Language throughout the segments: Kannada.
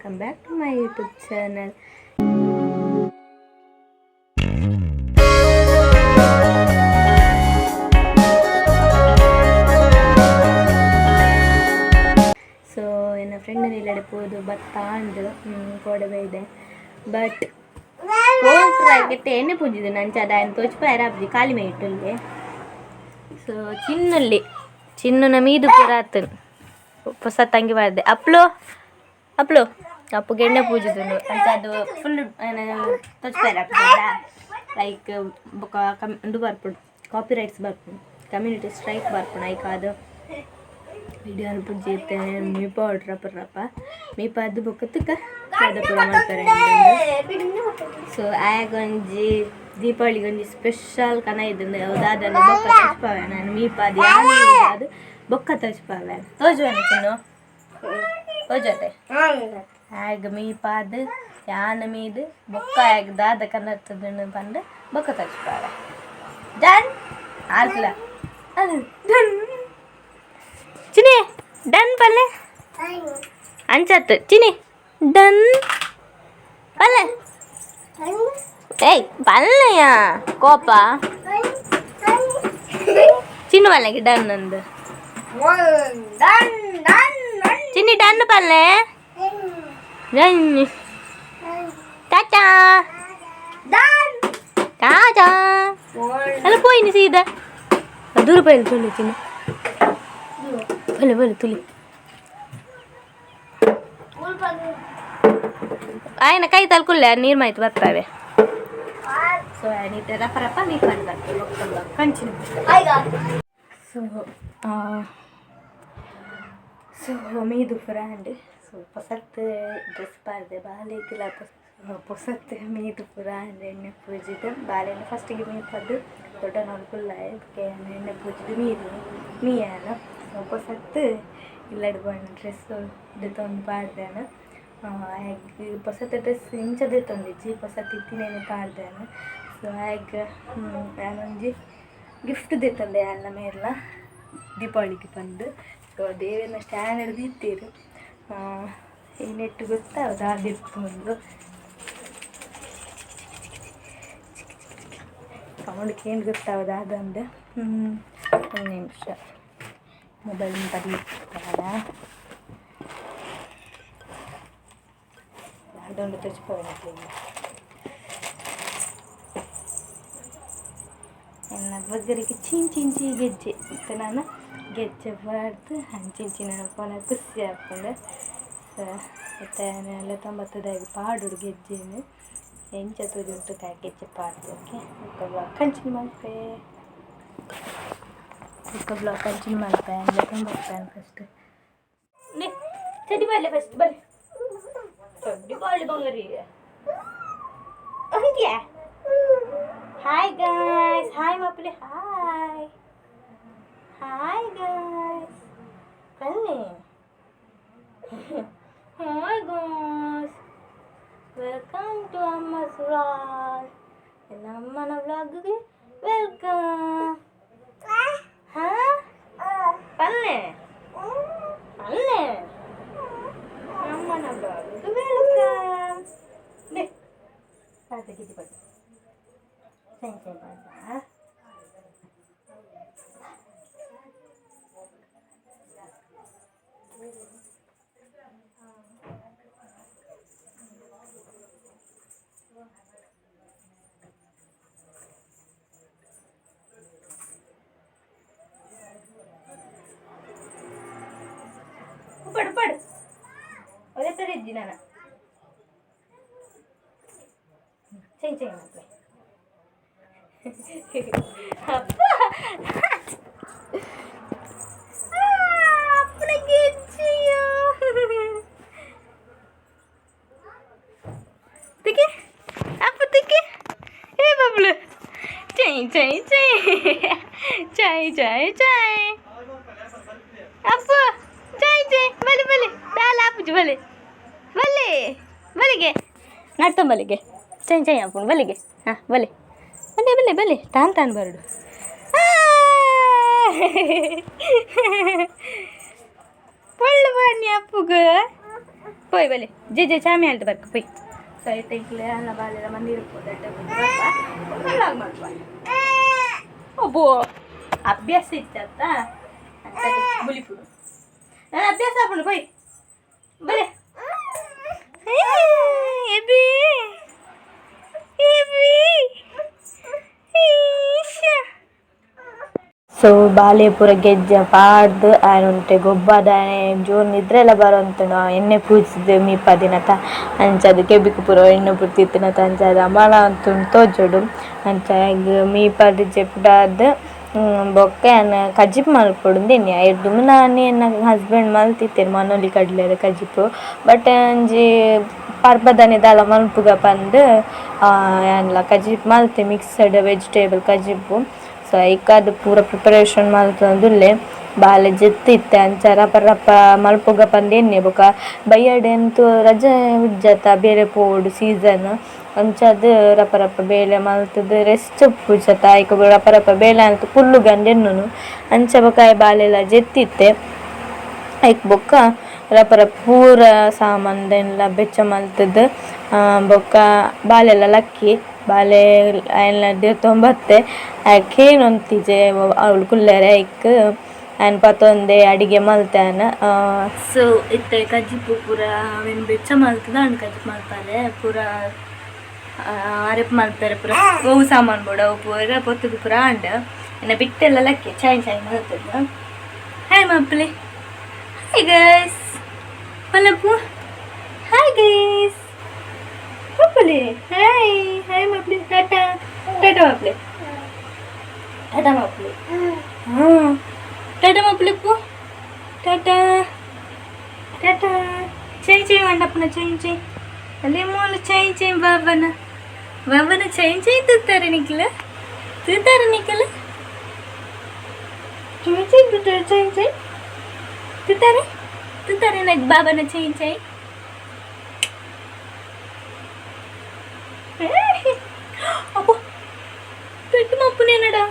Welcome back to my YouTube channel so ನನ್ನ ಫ್ರೆಂಡ್ ಇಲ್ಲಡೆ ಪೋದು ಬತ್ತ ಅಂದು ಕೊಡವೆ ಇದೆ. ಬಟ್ ಎಣ್ಣೆ ಪೂಜಿದೆ ನಂಚ ಅದಾಯನ್ ತೋಚ್ಪಾಯರ ಅಬ್ಜಿ ಖಾಲಿ ಮೇ ಇಟ್ಟಲ್ಲಿ ಸೊ ಚಿನ್ನಲ್ಲಿ, ಚಿನ್ನನ ಮೀದು ಪುರಾತನ್. ಹೊಸ ತಂಗಿ ಬಾರ್ದೆ ಅಪ್ಲೋ, ಅಪ್ಲು. ಅಪ್ಪು ಗೆಣ್ಣೆ ಪೂಜಿದ್ರು ಅಂತ ಅದು ಫುಲ್ ತೋಚ್ಪಾಯರ ಲೈಕ್ ಇದು ಬರ್ಪುಡು. ಕಾಪಿ ರೈಟ್ಸ್ ಬರ್ಪುಡು. ಕಮ್ಯುನಿಟಿ ಸ್ಟ್ರೈಕ್ ಬರ್ಪುಡು. ಐಕ ಅದು ವಿಡಿಯೋ ಪೂಜೆ ಇರ್ತೇನೆ ಮೀಪ ಹೊಡ್ರಪ್ಪ ಮೀಪ ಅದು ಪುರ ಮಾಡ್ತಾರೆ ಸೊ ಆಗ ಒಂಜಿ ದೀಪಾವಳಿಗೆ ಒಂಜಿ ಸ್ಪೆಷಲ್ ಕನ ಇದ್ದಂದು ಯಾವುದಾದ ಬೊಕ್ಕ ತಚ್ಪಾವೆ. ನಾನು ಮೀಪ ಅದು ಯಾರು ಅದು ಬೊಕ್ಕ ತಚ್ಪಾವೆ. ತೋಜುವನ ಚಿನ್ನು. ತೋಜತೆ ಆಗ ಮೀಪ ಅದು ಯಾನ ಮೀದು ಬೊಕ್ಕ ಆಗ ದಾದ ಕನ್ನಡ ಬಂದು ಬೊಕ್ಕ ತಚ್ಪಾವೆ ಡನ್! ಆಗ್ಲ ಡನ್! ಚಿನಿ ಡನ್ ಪಲ್ಲೆ. ಅಂಚತ್ತು ಚಿನಿ ಡನ್. ಪಲ್ಲೆ. ಏಯ್ ಪಲ್ಲೆಯ? ಕೋಪ. ಚಿನ್ನು ಪಲ್ಲೆಗೆ ಡನ್ ಅಂದು. ಚಿನ್ನಿ ಡನ್ ಪಲ್ಲೆ. ಡನ್ ಟಾಟಾ ಟಾಟಾ ಅಲ್ಲ ಪೋಯಿನಿ ಸೀದಾ ದೂರ ಪೈಲಿ ತುಳಿ ಚಿನ್ನು ಬಲೆ ಬಲೆ ತುಳಿ ఆయన ಕೈ ತಲ್ಕುಲ್ಲೆ ನೀರು ಮಾಯ್ತು ಬರ್ತಾವೆ ಸೊ ನೀಟ್ ರಪ್ಪ ರಪ್ಪ ನೀರು ಮಾಡಿ ಬರ್ತೇವೆ ಕಂಚಿನ ಸೊ ಸೊ ಮೀದು ಫ್ರಾಂಡ್ ಸೊ ಪೊಸತ್ ಡ್ರೆಸ್ ಪಾರ್ದೆ ಬಾಲೆಗಿಲ್ಲ ಪೊಸತ್ ಮೀದು ಫ್ರಾಂಡ್ ಎಣ್ಣೆ ಪೂಜಿದ ಬಾಲೆಣ್ಣೆ ಫಸ್ಟಿಗೆ ಮೀಪದ್ದು ದೊಡ್ಡ ನೋಡ್ಕುಲ್ಲ ಇದಕ್ಕೆ ಎಣ್ಣೆ ಪೂಜಿದು ಮೀರು ಮೀಯಾನ ಪೊಸತ್ ಇಲ್ಲಡ್ ಬಣ್ಣ ಡ್ರೆಸ್ ಇದು ತಂದು ಪಾಡ್ದೇನ ಪೊಸತ್ ಡ್ರೆಸ್ ಇಂಚದೇ ತಂದಿಜ್ಜಿ ಪೊಸತ್ ಇತ್ತಿನೇನೆ ಪಾಡ್ದೇನ ಸೊ ಆಗ ನಾನೊಂಜಿ ಗಿಫ್ಟ್ ದಿತ್ತಂದೆ ಅಲ್ಲ ಮೇಲ ದೀಪಾವಳಿಗೆ ಬಂದು ಸೊ ದೇವಿನ ಸ್ಟ್ಯಾಂಡ್ ಹಿಡ್ದು ಇತ್ತೀರು ಈ ಗೊತ್ತಾ? ಗೊತ್ತಾವ್ದು ಅದಿತ್ತು ಸೌಂಡ್ಗೆ ಏನು ಗೊತ್ತಾವ್ದು ಅದಂದು ಒಂದು ನಿಮಿಷ. ಮೊಬೈಲ್ ಬರೀತಾರ ಅದೊಂದು ತೆಚ್ಕೊಳ್ಳಿ ನನ್ನ ಬಗ್ಗರಿಗೆ ಚೀನ್ ಚಿಂಚಿ ಗೆಜ್ಜೆ. ಮತ್ತು ನಾನು ಗೆಜ್ಜೆ ಬಾರ್ದು ಹಂಚಿಂಚಿನ ಕೊನೆ ಖುಷಿ ಹಾಕ್ಕೊಂಡೆ ಮತ್ತ ಇತ್ತ ನೆಲ ತೊಂಬತ್ತದಾಗ ಪಾಡು ಗೆಜ್ಜೆನು ಎಂಚ ತುದಿಟ್ಟು ಕಾಯಿ ಗೆಜ್ಜೆ ಪಾಡ್ದಕ್ಕೆ ಇಕ್ಕ ಬ್ಲಾಕ್ ಕಂಚಿನ ಮಲ್ಪೆ ಇಕ್ಕ ಬ್ಲಾಕ್ ಕಂಚಿನ ಮಲ್ಪೆ ನೆಲ ತೊಂಬತ್ತಾನ ಫಸ್ಟ್ ಚಡಿ ಬರಲಿ ಫಸ್ಟ್ ಬರಲಿ ಚಡ್ಡಿ ಬಾಳಿ ಬಂಗರಿ ಅಂದ್ಯಾ ಹಾಯ್ ಗಾಯ್ಸ್ ಹಾಯ್ ಮಪ್ಪಲೆ ಹಾಯ್ ಹಾಯ್ ಗಾಯ್ಸ್ ಬನ್ನಿ Hi guys, welcome to Amma's vlog. And Amma na vlog welcome. Ha? Palle. Palle. Amma na vlog ke welcome. Ne. Pata kiti pata. Sen pa. ಅದೇ ಥರ ಇದ್ದಿ ನಾನು ಚೈ ಚೈ ಮತ್ತೆ ભલે કે ಚೈ જઈ આપણ ಹಾಂ કે હા ભલે ભલે ભલે ભલે તાન ಪಳ್ಳು બરડું పళ్ళు ಪೋಯ್ అప్పుకు పోయి వెళ్ళి జే జే చామి అంట బర్కు పోయి సో అయితే ఇక్కడ అన్న బాలేద మంది అబ్బో అభ్యాస ಅಭ್ಯಾಸ బులిపుడు అభ్యాస అప్పుడు ಸೊ ಬಾಲೆಪುರ ಗೆಜ್ಜೆ ಪಾಡ್ದು ಆನುಂಟೆ ಗೊಬ್ಬದಾನೆ ಜೋರ್ ನಿದ್ರೆ ಎಲ್ಲ ಬರೋಂತಣ ಎಣ್ಣೆ ಪೂಜಿಸಿದೆ ಮೀಪ ದಿನತ ಅಂಚದು ಕೆಬಿಕ್ ಪುರ ಎಣ್ಣೆ ಪುರ್ತಿತ್ತಿನತ ಅಂಚದು ಅಮಲ ಅಂತುಂಡು ತೋಜೊಡು ಅಂಚ ಮೀಪಡ್ ಜೆಪ್ಡಾದ್ ಬೊಕ್ಕ ಅನ್ನ ಕಜಿಪ್ ಮಲ್ಪೊಡು ಎಣ್ಣೆ ಐರ್ದು ನಾನು ಎನ್ನ ಹಸ್ಬೆಂಡ್ ಮಲ್ತಿತ್ತೇನೆ, ಮನೊಲಿ ಕಡ್ಲೆರ್ ಕಜಿಪು. ಬಟ್ ಒಂಜಿ ಪರ್ಬದನೆ ದಾಲ ಮಲ್ಪುಗ ಪಂದ್ ಯಾನ್ಲ ಕಜಿಪ್ ಮಲ್ತೆ ಮಿಕ್ಸ್ಡ್ ವೆಜಿಟೇಬಲ್ ಕಜಿಪು. ಸೊ ಐಕಾದ್ ಪೂರ ಪ್ರಿಪರೇಷನ್ ಮಲ್ತೊಂದುಲ್ಲೆ ಬಾಲೆ ಜೆತ್ತಿತ್ತೆ ಅಂಚ ರಪ ರಪ್ಪ ಮಲ್ಪೊಗ ಎನ್ನೆ ಬೊಕ. ಬಯ್ಯಡೆ ಅಂತು ರಜೆ ಉಜ್ಜತ ಬೇರೆ ಪೋಡು ಸೀಸನ್ ಅಂಚಾದ್ ರಪ ರಪ ಬೇಲೆ ಮಲ್ತುದು ರೆಸ್ಟ್ ಪುಜತ ಐಕ ರಪ ರಪ ಬೇಲೆ ಅಂತ ಕುಲ್ಲು ಗಂಡ್ ಎನ್ನುನು ಅಂಚ ಬೊಕ ಬಾಲೆಲ ಜೆತ್ತಿತ್ತೆ ಐಕ್ ಬೊಕ್ಕ ರಪರ ರಪ ಪೂರ ಸಾಮಾನ್ದೆಲ್ಲ ಬೆಚ್ಚ ಮಲ್ತದ ಬೊಕ್ಕ ಬಾಲೆಲ್ಲ ಲಕ್ಕಿ. ಬಾಲೆ ಆಯ್ನ ತೊಂಬತ್ತೆ. ಆಕೆ ನೊಂತಿಜೆ ಅವಳು ಕುಲ್ಲೆರೆ ಐಕ್ ಆಯ್ನ ಪತ್ತೊಂದೆ ಅಡಿಗೆ ಮಲ್ತಾನ. ಸೊ ಇತ್ತೆ ಕಜ್ಜಿಪು ಪೂರ, ಅವೆನ್ ಬೆಚ್ಚ ಮಲ್ತದ ಅಣ್ಣ ಕಜ್ಜಿ ಮಲ್ತಾರೆ. ಪೂರ ಅರೆಪ್ ಮಲ್ತಾರೆ ಪೂರ. ಗೋವು ಸಾಮಾನು ಬೋಡ, ಅವು ಪೂರ, ಪೊತ್ತುದು ಪೂರ ಅಂಡ ಇನ್ನು ಬಿಟ್ಟೆಲ್ಲ ಲಕ್ಕಿ, ಚಾಯ್ ಚಾಯ್ ಮಲ್ತದ. ಹಾಯ್ ಮಪ್ಲೆ. ಹಾಯ್ ಗೈಸ್ ಮಲ್ಲಪ್ಪು ಹಾಯ್ ಗೈಸ್ పప్పులే హాయ్ హాయ్ మాపులి టాటా టాటా మాపులే టాటా మాపులి టాటా మాపులి టాటా టాటా చేయి చేయి వండప్పున చేయి చేయి అల్లేమోలు చేయి చేయి బాబాన బాబాన చేయి చేయి తూతారు నీకుల తూతారు నీకుల చేయి చేయి తూతారు చేయి చేయి తూతారు తూతారు నాకు బాబాన చేయి చేయి ಬಾಬನ ಚೈ ಚೈ ಅಪ್ಪ పెట్టు మప్పు నేనడా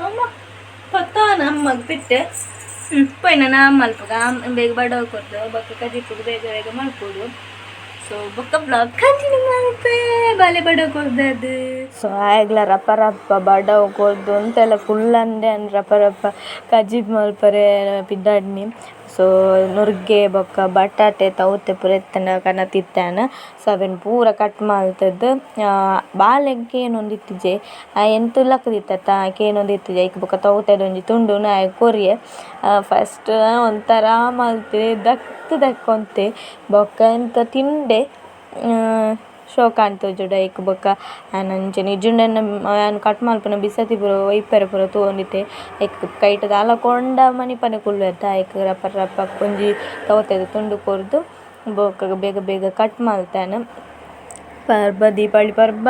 అమ్మ పత్తాన అమ్మకి పెట్టೆ ಪೈನ ನಾ ಮಲ್ಪಗ ಬೇಗ ಬಡವಕೊಡ್ದು ಬೊಕ್ಕ ಕಜಿಪುಡು ಬೇಗ ಬೇಗ ಮಲ್ಪುಡು ಸೊ ಬೊಕ್ಕ ಬ್ಲಾಗ್ ಕಂಟಿನ್ಯೂ ಮಲ್ಪೆ ಬಾಲೆ ಬಡವಕೊಡ್ದದು ಸೊ ಆಗ್ಲ ರಪ ರಪ್ಪ ಬಡವಕೊಡ್ದು ಅಂತೆಲ್ಲ ಫುಲ್ ಅಂದೆ ಅಂದ್ ರಪ ರಪ್ಪ ಕಜಿಪ್ ಮಲ್ಪರೆ ಪಿದ್ದಾಡ್ನಿ ಸೊ ನುರ್ಗೆ ಬೊಕ್ಕ ಬಟಾಟೆ, ತೌತೆ ಪೂರ ಇತ್ತ್ಂಡ ಕನ ತಿತ್ತಾನ ಸೊ ಅವೆನ್ ಪೂರ ಕಟ್ ಮಲ್ತದ್ದು ಬಾಲೆಗ್ ಏನೊಂದು ಇತ್ತಿಜೆ ಎಂತು ಲಕ್ಕ ತಿತ್ತತ್ತ ಕೇನೊಂದು ಇತ್ತಿಜೆ ಐಕ್ ಬೊಕ್ಕ ತೌತೆದ ಒಂಜಿ ತುಂಡು ನಾ ಕೊರಿಯೆ ಫಸ್ಟ್ ಒಂಥರ ಮಲ್ತೆ ದಕ್ಕ್ ದಕ್ಕೊಂತೆ. ಬೊಕ ಎಂತ ತಿಂಡೆ. ಶೋಕ್ ಆಂತೋಜುಂಡು ಐಕ್ ಬೊಕ್ಕ ಆನಂಚ ನಿಜುಂಡನ್ನ ಆನ್ ಕಟ್ ಮನ್ಪುನ ಬಿಸತಿ ಪೂರ, ವೈಪೆರೆ ಪೂರ ತೂವೊಂದಿತ್ತೆ. ಐಕ್ ಕೈಟ್ ಆಲ ಕೊಂಡ ಮನಿ ಪನೆ ಕುಲ್ಲೆತ್ತ ಐಕ್ ರಪ್ಪ ರಪ್ಪ ಒಂಜಿ ತವತೆದ ತುಂಡು ಕೊರ್ದು ಬೊಕ್ಕ ಬೇಗ ಬೇಗ ಕಟ್ ಮಲ್ತಾನ ಪರ್ಬ, ದೀಪಾವಳಿ ಪರ್ಬ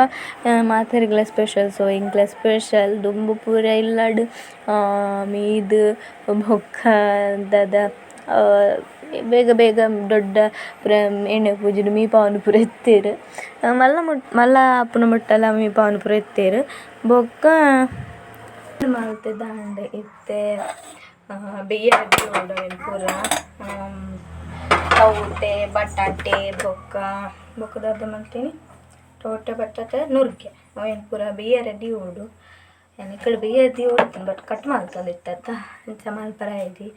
ಮಾತೆರೆಗ್ಲ ಸ್ಪೆಷಲ್ ಸೊ ಇಂಕ್ಲ ಸ್ಪೆಷಲ್ ದುಂಬು ಪೂರ ಇಲ್ಲಡ್ ಮೀದ್, ಬೊಕ್ಕ, ದಾದ ಬೇಗ ಬೇಗ ದೊಡ್ಡ ಪುರ, ಎಣ್ಣೆ ಪೂಜೆಡ್ ಮೀಪಾವೊಂದು ಪೂರ ಇತ್ತೆರ್ ಮಲ್ಲ ಮುಟ್, ಮಲ್ಲ ಆಪುನ ಮುಟ್ಟಲ ಮೀಪಾವೊಂದು ಪೂರ ಇತ್ತೆರ್ ಬೊಕ್ಕ ಮಲ್ತೆ ದಾಂಡೆ ಇತ್ತೆ ಅವೆನ್ ಪೂರ ತೌತೆ ಬಟಾಟೆ, ಬೊಕ್ಕ ಬೊಕ್ಕ ದಾದ ಮಲ್ತೀನಿ ಟೊಮಟೊ ಬಟಾಟೆ ನುರ್ಗೆ ಅವೇನು ಪೂರ ರೆಡಿ ಉಂಡು ನಾನು ಈ ಕಡೆ ಬಿಯ್ಯ ಕಟ್ ಉಡ್ತೀನಿ ಬಟ್ ಕಟ್ ಪರ ಐತಿ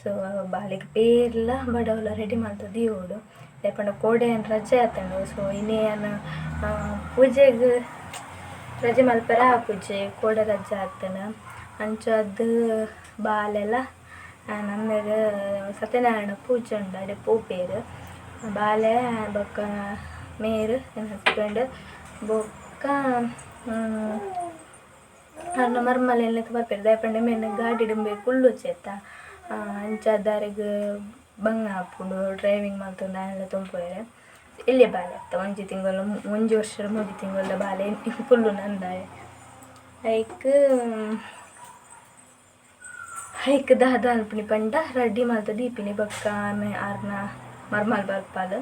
ಸೊ ಬಾಲೆಗ್ ಬೇರ್ಲ ಬಡವಲ ರೆಡಿ ಮಾಡ್ತದೆ ಇವಳು ಯಾಕಂದ್ರೆ ಕೋಡೆ ಏನು ರಜೆ ಆತಂಡು. ಸೊ ಇನ್ನೇನು ಪೂಜೆಗೆ ರಜೆ ಮಲ್ಪರ ಪೂಜೆ, ಕೋಡೆ ರಜೆ ಆಗ್ತಾನೆ ಅಂಚು ಅದು, ಬಾಲೆಲ್ಲ ಸತ್ಯನಾರಾಯಣ ಪೂಜೆ ಉಂಡು. ಪೂ ಪೂಪೇರು ಬಾಲೆ, ಬೊಕ್ಕ ಮೇರು, ನನ್ನ ಹಸ್ಬೆಂಡ್ ಬೊಕ್ಕ ಅರ್ನ ಮರ್ಮಲ್ ಎಲ್ಲೆತ್ ಬರ್ಪೆರ್ ಮೇನ ಗಾಡಿ ಡುಂಬೆ ಕುಲ್ಲು ಚೇತ ಅಂಚ ದಾರೆಗ್ ಬಂಗ ಆಪುಂಡು ಡ್ರೈವಿಂಗ್ ಮಲ್ತೊಂದು ಎಲ್ಲ ತುಂಪುವೆರ್ ಇಲ್ಲೇ ಬಾಲೆ ಆತ ಒಂಜಿ ತಿಂಗಳು ಒಂಜಿ ವರ್ಷ ಮೂಜಿ ತಿಂಗಳ ಬಾಲೆ ಕುಲ್ಲು ನಂದಾಯೆ ಐಕ್ ಐಕ್ ದಾದ ಅನ್ಪುನಿ ಪಂಡ ರಡ್ಡಿ ಮಲ್ತ ದೀಪಿನಿ ಬಕ್ಕ ಆಮೆ ಆರ್ನ ಮರ್ಮಲ್ ಬರ್ಪಾಲ್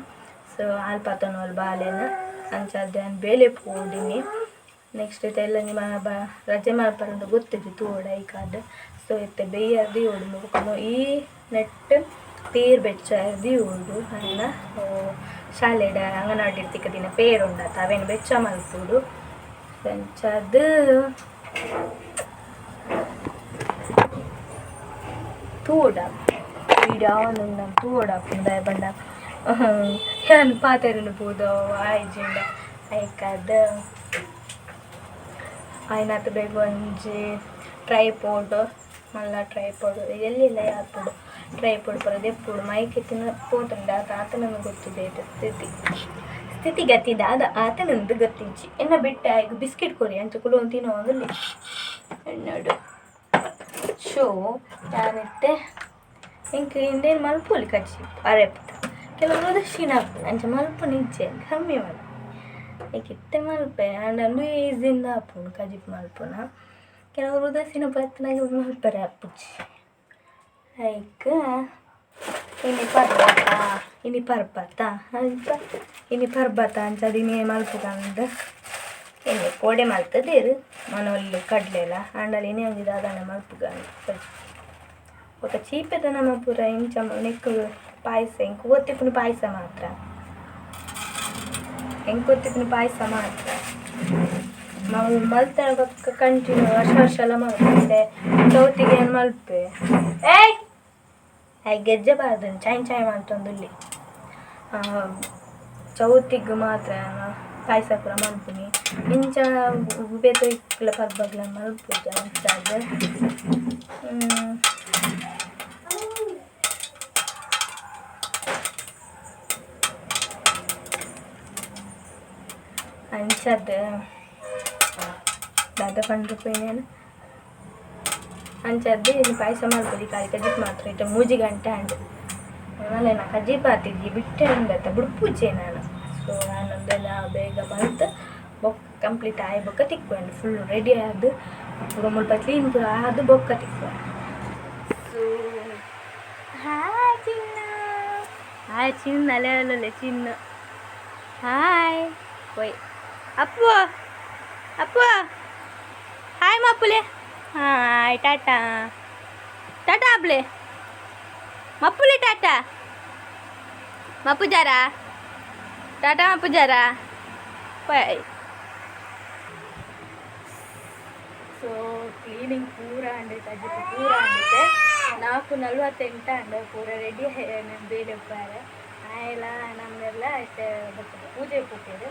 ಸೊ ಆಲ್ಪಾತನ ಬಾಲೆನ ಅಂಚ ಅದೇನು ಬೇಲೆ ಪೋಡಿನಿ ನೆಕ್ಸ್ಟ್ ಎಲ್ಲ ನಿಮ್ಮ ಬ ರಜೆ ಮಲ್ಪರಂದು ಗೊತ್ತಿದ್ದು ತೋಡ ಐಕಾದ್ ಸೊ ಇತ್ತೆ ಬೇಯರ್ದಿ ಓಡು ಮುಗ್ಕೊಂಡು ಈ ನೆಟ್ ಪೇರ್ ಬೆಚ್ಚರ್ದಿ ಓಡು. ಅನ್ನ ಶಾಲೆಡ ಅಂಗನವಾಡಿ ತಿಕ್ಕದಿನ ಪೇರು ಉಂಡತ್ತ ಅವೇನು ಬೆಚ್ಚ ಮಲ್ಪುಡು ಬೆಂಚದು ತೂಡ ಇಡಾವನ್ನ ತೂಡ ಪುಂದ ಬಂಡ. ಏನು ಪಾತೆರನು ಪೂದು ಆಯ್ಜಿಂಡ ಐಕದ അതിനകത്ത് ബെഗോഞ്ച് ട്രൈപോഡ് നല്ല ട്ರೈಪೋಡ್ ಎಲ್ಲಿಲ್ಲ ಯಾಪೋಡು ಟ್ರೈಪೋಡ್ ದೆಪ್ಪುಡು ಎಪ್ಪೋಡು. ಮೈಕೆತ್ತಿನ ಪೋತುಂಡ ಆತ ಆತನನ್ನು ಗೊತ್ತಿದೆ ಸ್ಥಿತಿ. ಸ್ಥಿತಿ ಸ್ಥಿತಿಗತಿದ ಅದು ಆತನಂದು ಗತ್ತಿಂಚಿ ಎನ್ನ ಬಿಟ್ಟ ಈಗ ಬಿಸ್ಕಿಟ್ ಕೊರಿ ಅಂತ ಕೂಡ ಒಂದು ತಿನ್ನೋ ಒಂದು ಎಣ್ಣಡು. ಶೋ ಯಾನಿತ್ತೆ ಇಂಕ ಇಂಡೇನು ಮಲ್ಪೋಲಿ ಕಚ್ಚಿ ಅರೆಪ್ತ ಕೆಲವರು ದಕ್ಷಿಣ ಅಂಚ ಮಲ್ಪ ನಿಜ್ಜೆ ಕಮ್ಮಿ ಮಾಡಿ ಕೆಟ್ಟ ಮಲ್ಪೆ. ಆ್ಯಂಡ್ ಅಂಬಿ ಈಸಿಂದ ಅಪ್ಪುನ ಕಜಿಪ್ ಮಲ್ಪುನ. ಕೆಲವರು ಉದಾಸೀನ ಪ್ರಯತ್ನಾಗ ಮಲ್ಪರೆ ಅಪ್ಪುಜಿ. ಲೈಕ್ ಇನ್ನಿ ಪರ್ಬತ ಇನ್ನಿ ಪರ್ಬತ ಇನ್ನಿ ಪರ್ಬತ ಅಂತ ಅದಿನೇ ಮಲ್ಪುಕಂದ ಇನ್ನಿ ಕೋಡೆ ಮಲ್ತದೇರು ಮನೆಯಲ್ಲಿ ಕಡಲೆ ಎಲ್ಲ ಆ್ಯಂಡ್ ಅಲ್ಲಿ ಇನ್ನೇ ಒಂದಿದ ಅದನ್ನ ಮಲ್ಪುಗಂದ ಒಟ್ಟ ಚೀಪೆದ ನಮ್ಮ ಪೂರ ಇಂಚ ನೆಕ್ಕು ಪಾಯಸ ಹಿಂಗೆ ಓದ್ತಿಪ್ಪನ ಪಾಯಸ ಮಾತ್ರ. ಮಾತ್ರ ಹೆಂಗೊತ್ತಿಪ್ಪನ ಪಾಯಸ ಮಾತ್ರ ನಾವು ಪಕ್ಕ ಕಂಟಿನ್ಯೂ ವರ್ಷ ವರ್ಷ ಎಲ್ಲ ಮಲ್ತೆ ಚೌತಿಗೆ ಏನು ಮಲ್ಪೆ? ಏಯ್! ಐ ಗೆಜ್ಜಬಾರ್ದು, ಚಾಯ್ ಚಾಯ್ ಮಾಡ್ತಂದುಲ್ಲಿ ಚೌತಿಗೆ ಮಾತ್ರ ಪಾಯಸ ಕೂಡ ಮಲ್ಪುನಿ ಇಂಚ ಬೇತ ಪರ್ಬಗ್ಲ ಮಲ್ಪುಜ ಅಂಚಾದ ಅಂಚದ್ದು ದಾದ ಪಂಡ್ರು ಪೋಯಿನೇನು ಅಂಚದ್ದು ಇನ್ನು ಪಾಯಸ ಮಾಡ್ಬೋದು ಕಾಲಿ ಕಜಿಪ್ ಮಾತ್ರ ಇಟ್ಟು ಮೂಜಿ ಗಂಟೆ ಅಂಡು ಆಮೇಲೆ ನಾ ಕಜಿಪ್ ಆತಿದ್ದಿ ಬಿಟ್ಟೆ ಅಂದತ್ತ ಬಿಡ್ಪೂಜೆ ನಾನು ಸೊ ನಾನೊಂದೆಲ್ಲ ಬೇಗ ಬಂತು ಬೊಕ್ಕ ಕಂಪ್ಲೀಟ್ ಆಯ್ ಬೊಕ್ಕ ತಿಕ್ಕೊಂಡು ಫುಲ್ ರೆಡಿ ಆದು ಪೂರ ಮುಲ್ಪ ಕ್ಲೀನ್ ಪೂರ ಆದು ಬೊಕ್ಕ ತಿಕ್ಕೊಂಡು ಸೊ ಹಾಯ್ ಚಿನ್ನ ಹಾಯ್ ಚಿನ್ನ ಅಲೆ ಅಲ್ಲಲೆ ಚಿನ್ನ ಹಾಯ್ ಒಯ್ ಅಪ್ಪು ಅಪ್ಪು ಹಾಯ್ ಮಪ್ಪುಲೆ ಹಾಯ್ ಟಾಟಾ ಟಾಟಾ ಅಪ್ಲೆ ಮಪ್ಪುಲೆ ಟಾಟಾ ಮಪ್ಪು ಜಾರ ಟಾಟಾ ಮಪ್ಪು ಜಾರ ಬಾಯ್ ಸೊ ಕ್ಲೀನಿಂಗ್ ಪೂರ ಅಂಡೆ ತಜ್ಜಿತ್ತು ಪೂರ ಅಂಡಿದೆ ನಾಲ್ಕು ನಲ್ವತ್ತೆಂಟು ಅಂಡ ಪೂರ ರೆಡಿ ಬೇರೆ ಉಪ್ಪಾರೆ ಆಯೆಲ್ಲ ನಮ್ಮೆಲ್ಲ ಅಷ್ಟೇ ಬರ್ತದೆ ಪೂಜೆ ಪೂಜೆ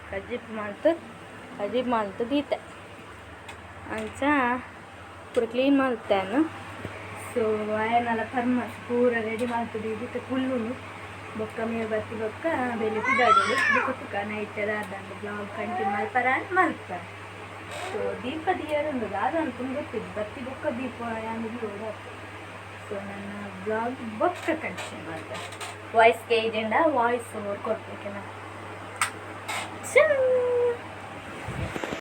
ಕಜ್ಜಿಪ್ ಮಾಡ್ತು ಕಜ್ಜಿಪ್ ಮಾಡ್ತು ದೀತೆ ಅಂಚ, ಪೂರ ಕ್ಲೀನ್ ಮಾಡ್ತೇನು ಸೊ ಆಯನೆಲ್ಲ ಫರ್ಮಸ್ ಪೂರ ರೆಡಿ ಮಾಡ್ತದೆ ದೀತೆ ಫುಲ್ಲು ಬೊಕ್ಕ ಮೇಲೆ ಬತ್ತಿ ಬೊಕ್ಕ ಬೆಲೆ ದಾಡಿ ಬೊಕ್ಕ ನೈಟ್ ನೈಟ್ ಅದಂದು ಬ್ಲಾಗ್ ಕಂಟಿನ್ಯೂ ಅಂತ ಮಾಡ್ತಾರೆ ಸೊ ದೀಪ ದಿಯರ್ ಒಂದು ಅದು ಅನ್ಕೊಂಡು ಗೊತ್ತಿದ್ದು ಬತ್ತಿ ಬೊಕ್ಕ ದೀಪ ಯಾನಿಗೆ ಸೊ ನನ್ನ ಬ್ಲಾಗ್ ಬೊಕ್ಕ ಕಂಟಿನ್ಯೂ ಮಾಡ್ತಾರೆ ವಾಯ್ಸ್ ಕೇಜಿಂದ ವಾಯ್ಸ್ ಓವರ್ ಕೊಡ್ಬೇಕೆ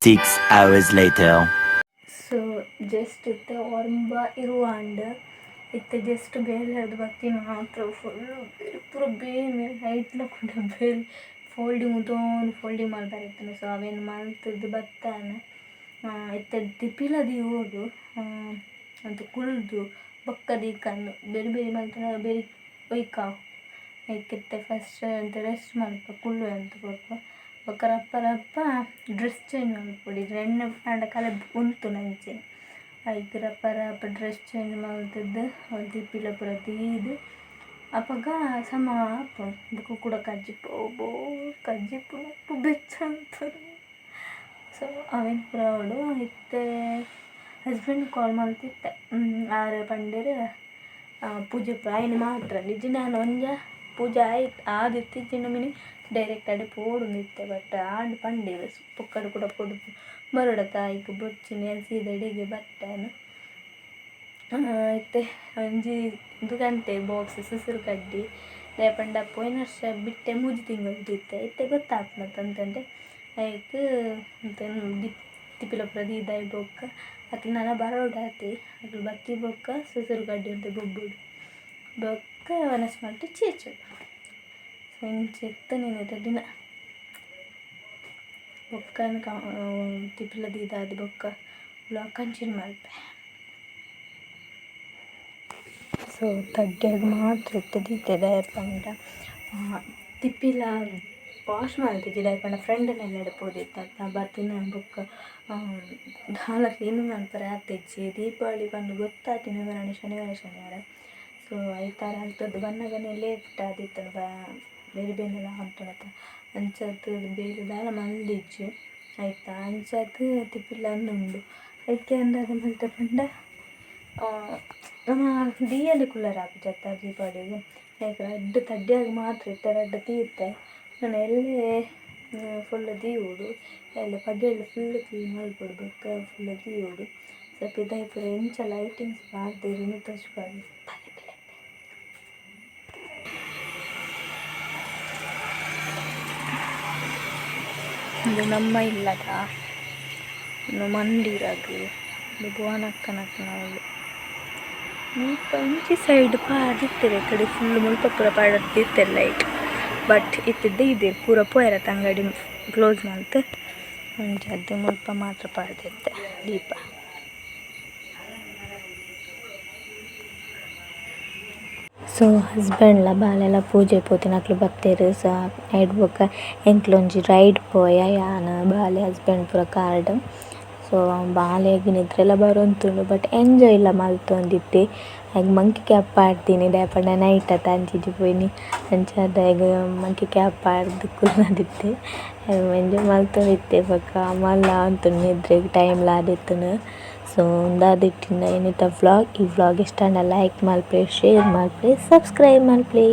Six hours later. So just ಇತ್ತೆ. ಒರಂಬ ಇರುವಾಂಡ್ ಇತ್ತೆ. ಜಸ್ಟ್ ಬೇಲ್ ಹಿಡ್ದು ಬರ್ತೀನಿ ಮಾತ್ರ. ಫುಲ್ಲು ಪೂರ ಮೇಲೆ ಹೈಟ್ಲ ಕೂಡ ಬೇಲ್. ಫೋಲ್ಡಿಂಗ್ ಉದೋನ್ ಫೋಲ್ಡಿಂಗ್ ಮಾಡಿ ಬರೀತಾನೆ ಸೊ ಅವೇನು ಮಲ್ತದ್ದು ಬರ್ತಾನೆ. ಇತ್ತೆ. ದಿಪಿಲದಿ ಹೋದು. ಅಂತ ಕುಳ್ದು, ಬಕ್ಕದಿ ಕಣ್ಣು. ಬೇರೆ ಬೇರೆ ಮಲ್ತಾನೆ ಬೇರೆ ಒಯ್ಕಾವು ಐಕಿತ್ತೆ ಫಸ್ಟ್ ಅಂತ ರೆಸ್ಟ್ ಮಾಡ್ಬೇಕು ಕುಳ್ಳು ಅಂತ ಕೊಡ್ಕೊ ರಪ್ಪ ರಪ್ಪ ಡ್ರೆಸ್ ಚೇಂಜ್ ಮಾಡ್ಕೊಡಿದ್ರು ಎಣ್ಣೆ ಪಾಂಡ ಕಲೆ ಉಂಟು ನಂಚೆ. ಐಕ್ ರಪ್ಪ ಡ್ರೆಸ್ ಚೇಂಜ್ ಮಾಡ್ತಿದ್ದು. ಹೊಲ್ದಿ ಪಿಲ ಪುರ ತೀದು. ಅಪಗ ಸಮ ಅಪ್ಪ ಬೊಕ್ಕ ಕೂಡ ಕಜ್ಜಿಪ್ಪ ಓಬೋ ಕಜ್ಜಿಪ್ಪು ಉಪ್ಪು ಬೆಚ್ಚ ಅಂತಾರೆ. ಸೊ ಅವೇನು ಪುರ ಅವಳು ಇತ್ತೆ. ಹಸ್ಬೆಂಡ್ ಕಾಲ್ ಮಾಡ್ತಿತ್ತೆ. ಆರು ಪಂಡೇರು ಪೂಜೆ ಪ್ರಾಯಣ ಮಾತ್ರ. ನಿಜ ನಾನು ಒಂಜ ಪೂಜೆ ಆಯ್ತು ಆದಿತ್ತು ಚಿನ್ನ ಮಿನಿ ಡೈರೆಕ್ಟ್ ಅಡೆ ಪೋಡು ನಿತ್ತೆ ಬಟ್ ಆಂಡ್ ಪಂಡೆ ಪೊಕ್ಕಡು ಕೂಡ ಪೊಡು. ಮರುಡ ತಾಯಿಗೆ ಬೊಚ್ಚಿನ ಸೀದಾ ಅಡಿಗೆ ಬಟ್ಟೆನು. ಐತೆ ಒಂಜಿ ಗಂಟೆ ಬಾಕ್ಸ್ ಸುಸುರು ಕಡ್ಡಿ, ಲೇಪಂಡ ಪೋಯಿನ ವರ್ಷ ಬಿಟ್ಟೆ ಮೂಜಿ ತಿಂಗಳು ದಿತ್ತೆ ಇತ್ತೆ ಗೊತ್ತಾಗ್ತ ಅಂತಂದ್ರೆ ಆಯ್ತು ಎಂತ ದಿ, ತಿಪ್ಪಿಲ ಪೂರ ಬೊಕ್ಕ ಅಕ್ಲು ನನ ಬರೋಡಾತಿ. ಅಕ್ಲು ಬತ್ತಿ ಬೊಕ್ಕ, ಸುಸುರು ಕಡ್ಡಿ ಅಂತ ಬೊಬ್ಬುಡು. ಬೊಕ್ಕ ವನಸ್ ಮಲ್ತು ಚೀಚು ಸೊ ನೆನೆದ ದಿನ. ಬೊಕ್ಕ ತಿಪ್ಪಿಲ ದೀದಾದ ಬೊಕ್ಕ ಬ್ಲಾಗ್ ಕಂಚಿನ ಮಲ್ಪೆ ಸೊ ತಡ್ಡಿಯಾಗ ಮಾತ್ರ ಇರ್ತದೆ ದಯಪಂಡ ತಿಪ್ಪಿಲ ವಾಶ್ ಮಾಡ್ತಿದ್ದೆ ದಯಪಂಡ ಫ್ರೆಂಡನ್ನೆಲ್ಲ ಪೋದಿತ್ತ ನಾ ಬರ್ತೀನಿ ಬುಕ್ಕ ನಾಲ್ಕು ಏನು ಮಲ್ಪರೆ ಆತೆಜ್ಜಿ ದೀಪಾವಳಿ ಬಂದು ಗೊತ್ತಾಗ್ತೀನಿ ನಾನು ಶನಿವಾರ ಶನಿವಾರ. ಸೊ ಐತಾರ ಆಗ್ತದೆ ಬನ್ನಗನೆ ಲೇಟ್ ಆದಿತ್ತು ಬ ಬೇರೆ ಬೇರೆಲ್ಲ ಹೊಂಟನತ್ತ ಅಂಚದ್ದು ಬೇರೆ ದಾಳ ಮಲ್ದಿಜ್ಜಿ ಆಯ್ತಾ? ಅಂಚದ್ದು ತಿಪ್ಪಿಲ್ಲ ಅನ್ನುಂಡು ಅದಕ್ಕೆ ಅಂದಾಗ ಮತ್ತೆ ಪಂಡ ನಮ್ಮ ದಿಯಲ್ಲಿ ಕುಲ್ಲರ್ ಆಪಿಜತ್ತ ದೀಪಾವಳಿಗೆ? ಯಾಕೆ ರಡ್ಡ್ ತಡ್ಡಿಯಾಗಿ ಮಾತ್ರ ಇತ್ತೆ ರಡ್ಡ್ ತೀರ್ತೆ ನಾನು ಎಲ್ಲೇ ಫುಲ್ ದೀವುಡು ಎಲ್ಲ ಪಗೆಲ್ಲ ಫುಲ್ ಕ್ಲೀನ್ ಮಾಡಿಕೊಡ್ಬೇಕು ಫುಲ್ ದೀವುಡು ಸ್ವಲ್ಪ ಇದಾಯ್ತು ಎಂಚ ಲೈಟಿಂಗ್ಸ್ ನೀವು ತೋರಿಸ್ಬಾರ್ದು ನಮ್ಮ ಇಲ್ಲದ ಇನ್ನು ಮಂದಿರದು ಇದು ಭುವನಕ್ಕನಕ್ಕ ನಾವು ಮುಲ್ಪ ಇಂಚಿ ಸೈಡ್ ಪಾಡಿತ್ತೆರೆ ಕಡೆ ಫುಲ್ ಮುಲ್ಪ ಪೂರ ಪಾಡಿರ್ತಿರ್ತೇವೆ ಲೈಟ್ ಬಟ್ ಇತ್ತಿದ್ದೆ ಇದೆ, ಪೂರ ಪೋಯರ ಅಂಗಡಿ ಕ್ಲೋಸ್ ಮಾಡ್ತು ಅದು ಮುಲ್ಪ ಮಾತ್ರ ಪಾಡ್ದಿತ್ತೆ ದೀಪ. ಸೊ ಹಸ್ಬೆಂಡ್ಲ ಬಾಲೆಲ್ಲ ಪೂಜೆ ಪೋತಿನ ಅಕ್ಲು ಬತ್ತೇರು ಸೊ ನೈಟ್ ಬೊಕ್ಕ ಎಂಕ್ಲೊಂಜಿ ರೈಡ್ ಪೋಯ ಯಾನ ಬಾಲೆ ಹಸ್ಬೆಂಡ್ ಪೂರ ಕಾರ್ಡ್ ಸೊ ಬಾಲೆಗ್ ನಿದ್ರೆಲ ಬರೊಂದುಂಡು ಬಟ್ ಎಂಜಾಯ್ ಇಲ್ಲ ಮಲ್ತೊಂದಿತ್ತೆ ಆಗ ಮಂಕಿ ಕ್ಯಾಪ್ ಪಾಡ್ತೀನಿ ದಾಯಪಂಡ ನೈಟ್ ಅತ್ತ ಅಂಚಿಜ್ಜಿ ಪೋಯಿನಿ ಅಂಚಾದ ಈಗ ಮಂಕಿ ಕ್ಯಾಪ್ ಪಾಡ್ದು ಕುಲ್ನದಿತ್ತೆ ಎಂಜಾಯ್ ಮಲ್ತೊಂದಿತ್ತೆ ಬೊಕ್ಕ ಮಲ್ಲ ಅಂತು ನಿದ್ರೆಗ್ ಟೈಮ್ ಲಾದಿತ್ತುನು ಸೊ ಉಂದಾದಿಟ್ಟಿಂದ ಏನಿತ್ತ ವ್ಲಾಗ್ ಈ ವ್ಲಾಗ್ ಇಷ್ಟ ಲೈಕ್ ಮಾಡಿ ಶೇರ್ ಮಲ್ಪೆ ಸಬ್ಸ್ಕ್ರೈಬ್ ಮಲ್ಪೆ